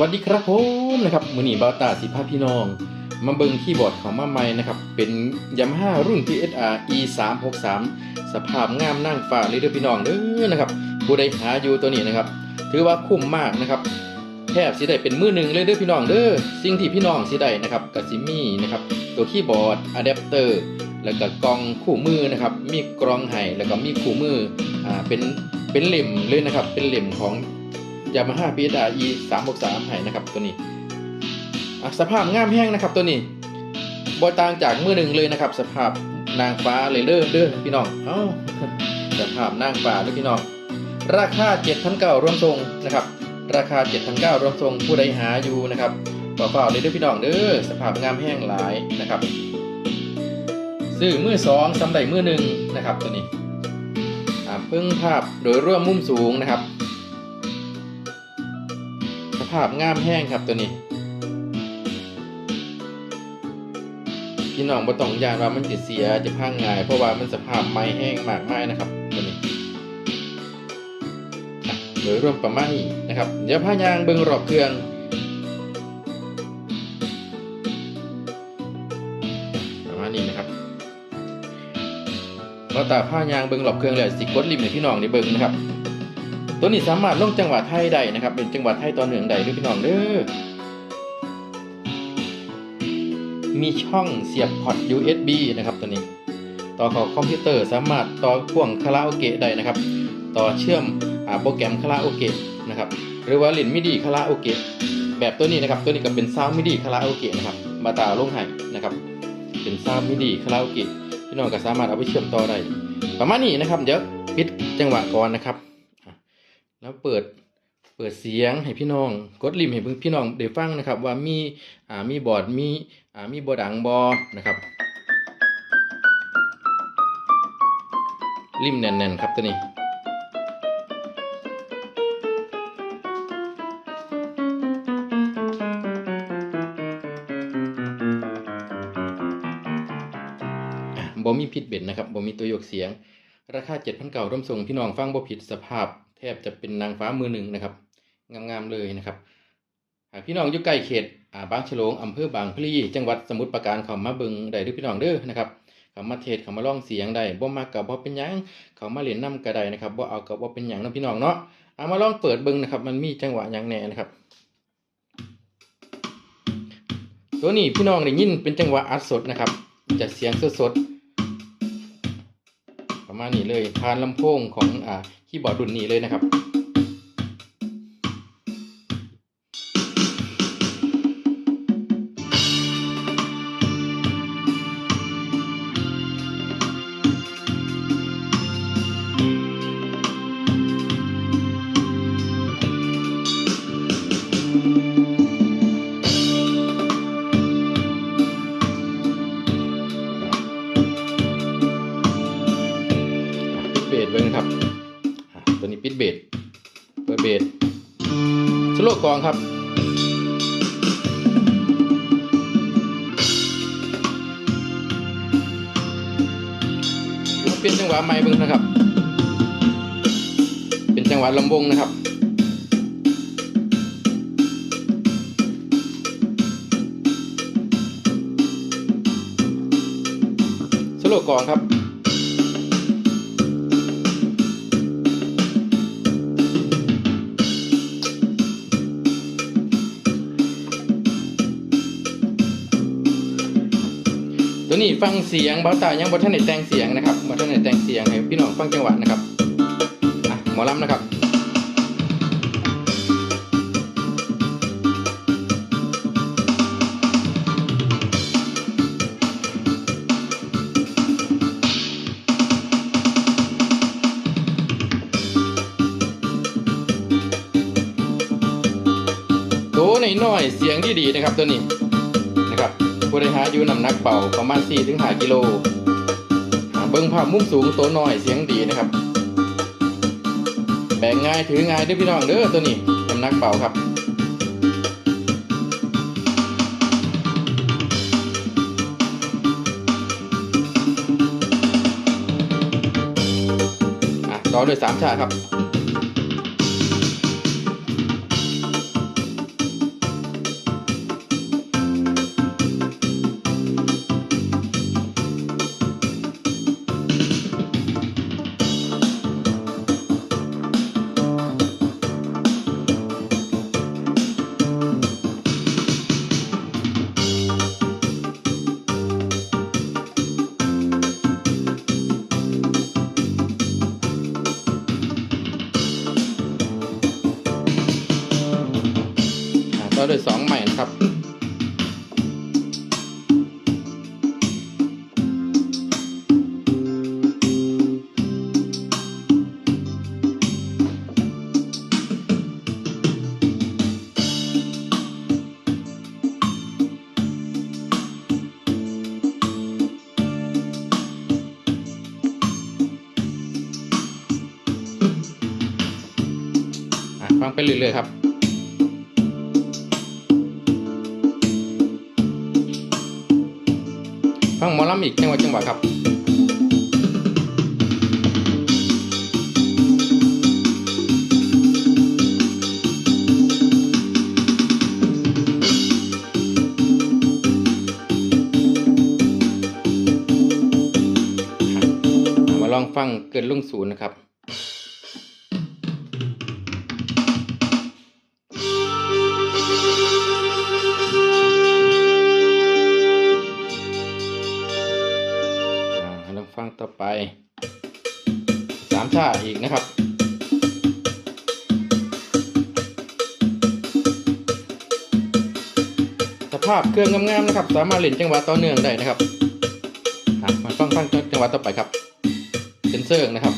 วัสดีครับผมนะครับมือหนีบาตาสิพาพี่น้อง มาเบิงคีย์บอร์ดของมาใหม่นะครับ เป็น Yamaha รุ่น PSR E 3 6 3สภาพงามนั่งฟ้าเลยเด้อพี่น้องเด้อนะครับผู้ใดหาอยู่ตัวนี้นะครับ ถือว่าคุ้มมากนะครับแทบสิได้เป็นมือหนึ่งเลยเด้อพี่น้องเด้อสิ่งที่พี่น้องสิได้นะครับกับซิมี่นะครับตัวคีย์บอร์ดอะแดปเตอร์แล้วก็กล่องคู่มือนะครับมีกรองไห้แล้วก็มีคู่มืออ่าเป็นเป็นเหล่มเลยนะครับเป็นเหล่มของ Yamaha PSR E 3 6 3ให้นะครับตัวนี้สภาพงามแห้งนะครับตัวนี้บ่ต่างจากมือหนึ่งเลยนะครับ สภาพนางฟ้าเลยเด้อเด้อพี่น้องเอ้าสภาพนางฟ้าเด้อพี่น้องราคา7,900รวมทรงนะครับ ราคา7,900รวมทรงผู้ใดหาอยู่นะครับก็ฝากเลยเด้อพี่น้องเด้อสภาพงามแห้งหลายนะครับซื้อมือสองสำใดมือหนึ่งนะครับตัวนี้เพิ่งภาพโดยร่วมมุมสูงนะครับาพงามแห้งครับตัวนี้พี่น้องบ่ต้องยานว่ามันจะเสียจะพังง่าย เพราะว่ามันสภาพไม้แห้งมากมายนะครับตัวนี้โดยรวมประมาณนี้นะครับ เดี๋ยวพายางเบิ่งรอบเครื่องประมาณนี้นะครับเราตาผ้ายางเบิ่งรอบเครื่องแล้วสิกดริมให้พี่น้องได้เบิ่งนะครับ ตัวนี้สามารถลงจังหวะไทยได้นะครับ เป็นจังหวะไทยตอนเหนืองใดด้วยพี่น้องเด้อมีช่องเสียบพอร์ต USB นะครับตัวนี้ ต่อเข้าคอมพิวเตอร์สามารถต่อพ่วงคาราโอเกะได้นะครับ ต่อเชื่อมอโปรแกรมคาราโอเกะนะครับหรือว่าเล่นมิดีคาราโอเกะแบบตัวนี้นะครับ ตัวนี้ก็เป็นซาวมิดีคาราโอเกะนะครับมาตาลงไห้นะครับ เป็นซาวมิดีคาราโอเกะพี่น้องก็สามารถเอาไปเชื่อมต่อได้ประมาณนี้นะครับเดี๋ยวปิดจังหวะก่อนนะครับ แล้วเปิดเปิดเสียงให้พี่น้อง กดริมให้พี่น้องได้ฟังนะครับ ว่ามีอ่ามีบอร์ดมีอ่ามีบอดังบอนะครับริมแน่นๆครับตัวนี้อะบ่มีผิดเบ็ดนะครับบ่มีตัวโยกเสียง ราคา7,900ร่วมส่งพี่น้องฟังบ่ผิดสภาพ บจะเป็นนางฟ้ามือหนึ่งนะครับ งามๆเลยนะครับ หากพี่น้องอยู่ใกล้เขตอ่าบางฉลงอำเภอบางพลีจังหวัดสมุทรปราการเขามาเบิงได้เด้วยพี่น้องเด้อนะครับเขามาเทศเขามาลองเสียงได้บ่มักก็บ่เป็นหยังเขามาเล่นนํก็ได้นะครับบ่เอาก็บ่เป็นหยังนาะพี่น้องเนาะเอามาลองเปิดเบิงนะครับ มันมีจังหวะหยังแหน่นะครับ ตัวนี้พี่น้องได้ยินเป็นจังหวะอัดสดนะครับจะเสียงสดๆประมาณนี้เลยผ่านลำโพงของอ่า คีย์บอร์ดรุ่นนี้เลยนะครับ เบสเบิ้งนะครับ ปิดเบสเปิดเบสสโลว์กองครับเป็นจังหวะใหม่เบิ้งนะครับ เป็นจังหวะลำวงนะครับสโลว์กองครับ นี้ฟังเสียงเบาตายังบนท่านไหนแต่งเสียงนะครับบนท่านไหนแต่งเสียงให้พี่น้องฟังจังหวะนะครับอะหมอลำนะครับตัวน้อยๆเสียงดีๆนะครับตัวนี้ นะครับผู้ใดหาอยู่น้ำหนักเบาประมาณ4ถึง5กิโลเบิ้งภาพมุมสูงตัวน้อยเสียงดีนะครับ แบ่งง่ายถือง่ายด้อพี่น้องเด้อตัวนี้น้ำหนักเบาครับอะต่อด้วยสามชาครับ ต่อด้วยสองใหม่นะครับอะฟังไปเรื่อยๆครับ ฟังหมอลำอีกจังหวะจังหวะครับมาลองฟังเกินลุงศูนย์นะครับ สามชาอีกนะครับ สภาพเครื่องงามๆนะครับ สามารถเล่นจังหวะต่อเนื่องได้นะครับมาฟังฟังจังหวะต่อไปครับเซนเซอร์นะครับ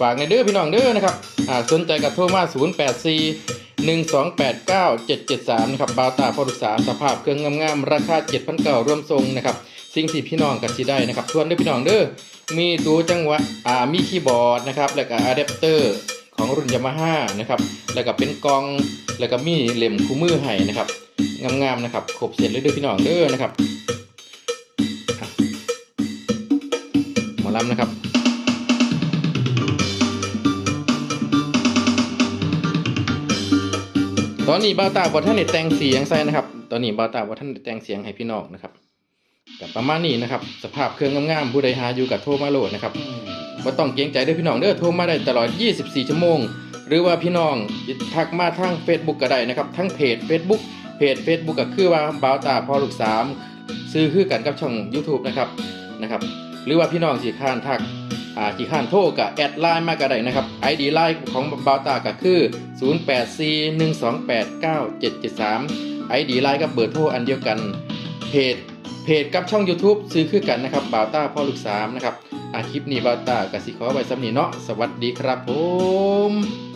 ฝากในเด้อพี่น้องเด้อนะครับอ่าสนใจกับโทรมา 0 8 4 1 2 8 9 7 7 3 นะครับ บาวตาพอรุษาสภาพเครื่องงามๆ ราคา7,000เก่ารวมทรงนะครับ สิ่งที่พี่น้องกับสิได้นะครับทวนเด้อพี่น้องเด้อมีตัวจังหวะอ่ามีคีย์บอร์ดนะครับแล้วก็อะแดปเตอร์ของรุ่นยามาฮ่านะครับแล้วก็เป็นกล่องแล้วก็มีเหล่มคู่มือให้นะครับงามๆนะครับครบเสร็จเลยด้อพี่น้องเด้อนะครับหมอลำนะครับตอนนี้บาวตาบอท่านได้แต่งเสียงใส่นะครับ ตอนนี้บาวตาบอท่านได้แต่งเสียงให้พี่น้องนะครับ กับประมาณนี้นะครับ สภาพเครื่องงามๆผู้ใดหาอยู่กับโทรมาโหลดนะครับบ่ต้องเกรงใจเด้อพี่น้องเด้อโทรมาได้ตลอด 24 ชั่วโมง หรือว่าพี่น้องทักมาทาง Facebook ก็ได้นะครับทั้งเพจ Facebook เพจ Facebook ก็คือว่าบาวตาพอลูกสามซื้อคือกันกับช่อง YouTube นะครับนะครับ หรือว่าพี่น้องสิข้านทักอ่าที่ข้านโทรกับแอดไลน์มาก็ได้นะครับ ID ไลน์ของบาวตาก็คือ 0841289773 ID ไลน์กับเบอร์โทรอันเดียวกันเพจ เพจกับช่อง YouTube ซื้อคือกันนะครับบาวตาพ่อลูกสามนะครับอาคลิปนี้บาวตากับสิขอไว้สำนีเนาะสวัสดีครับผม